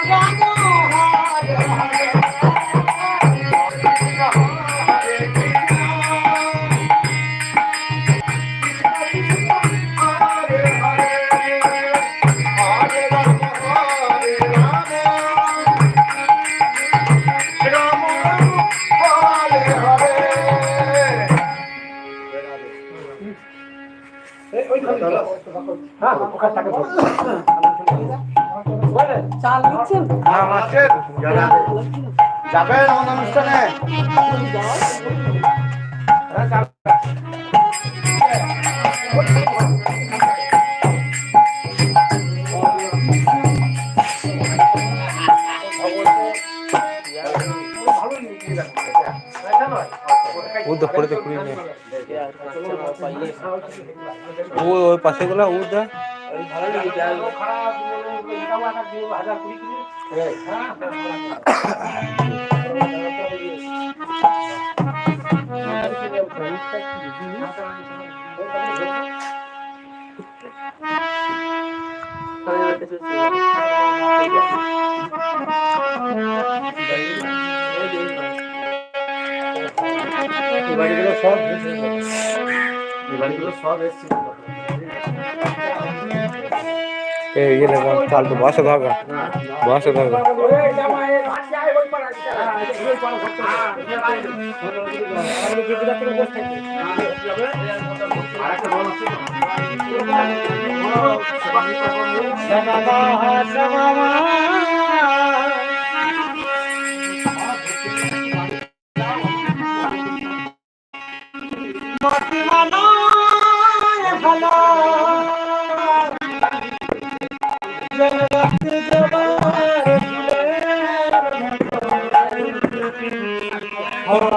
চাল দিচ্ছেন হ্যাঁ, মাস্টার, যারা যাবেন আমাদের অনুষ্ঠানে? উদা পড়ে তো ও ওই পাশে গুলা উদা বাড়িগুলো সব বাড়িগুলো সব এসছে। এই ইয়ে লাগা চাল তো বাসে Olá,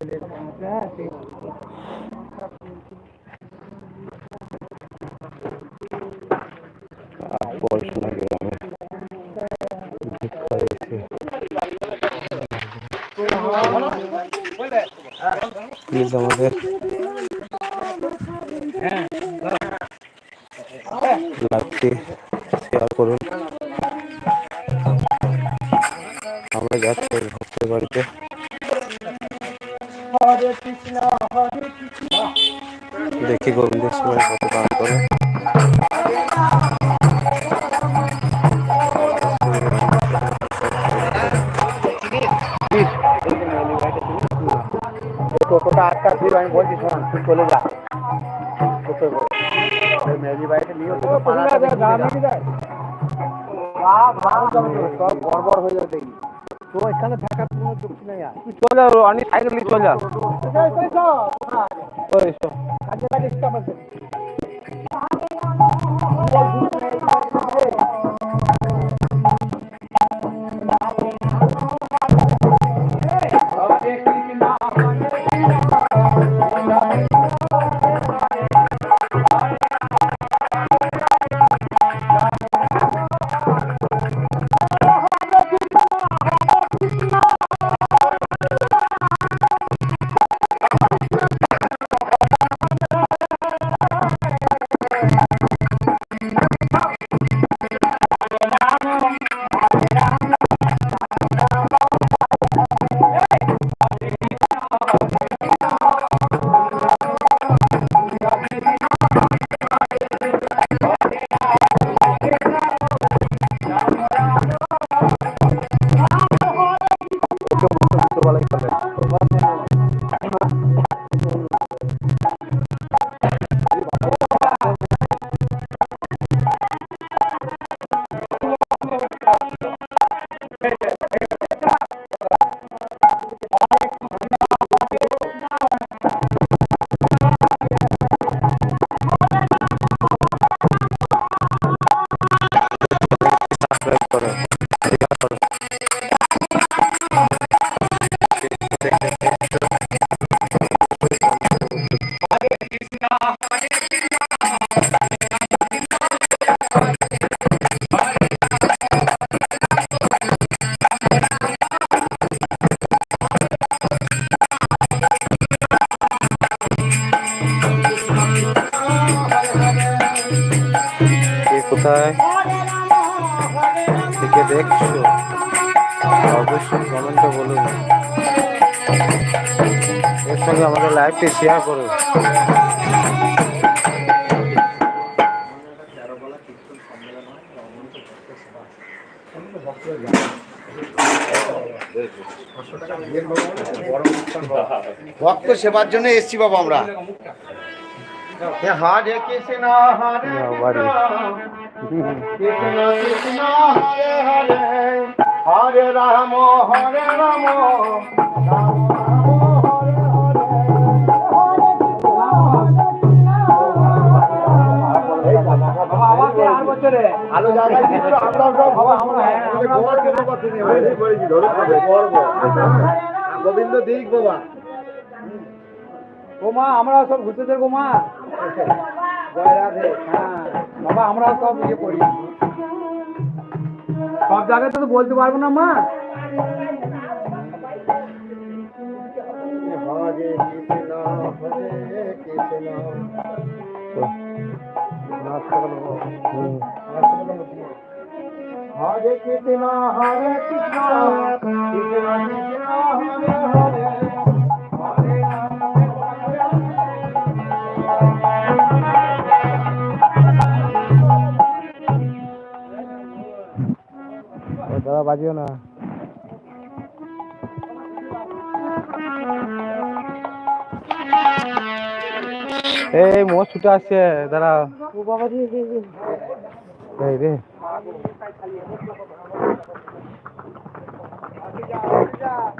হরে পড়াশোনা গ্রামে প্লিজ আমাদের লাইভটি আটকা ছিল আমি বলছি শোন তুই চলে যা টোটো করে ওই বাড়িতে নিয়ে ওকে পাড়াটা দেখিয়ে দে। সব গড়বড় হয়ে যাবে দেখি তো এখানে থাকার কোনো যুক্তি নেই তুই চল অনেক সাইকেল নিয়ে চল যা ওই Bye. দেখছ? অবশ্যই কমেন্টে বলুন। এর সঙ্গে আমাদের লাইভটি শেয়ার করুন। ভক্ত সেবার জন্য এসছি বাবা আমরা। হরে কৃষ্ণ হরে কৃষ্ণ কৃষ্ণ হরে হরে। হরে রাম হরে রাম। জায়গায় সব বাবা আমরা গোবিন্দ দিক বাবা গোমা আমরা সব ঘুরতে গোমা। জয় রাধে। হ্যাঁ বাবা আমরা সব ইয়ে করি। সব জায়গায় তো বলতে পারব না, মা হরে কৃষ্ণ হরে কৃষ্ণ। কৃষ্ণ কৃষ্ণ হরে হরে বাজিও না। এই মো ছুটে আসছে দাঁড়া। এই রে। হরে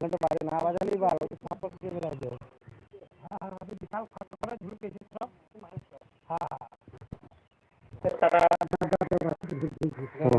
ওখানে তো বাজে না বাজালেই ভালো সাপোর্ট কে বাজে হ্যাঁ আমি বিশাল খরচ করে ঝুলকেছি সব হ্যাঁ হ্যাঁ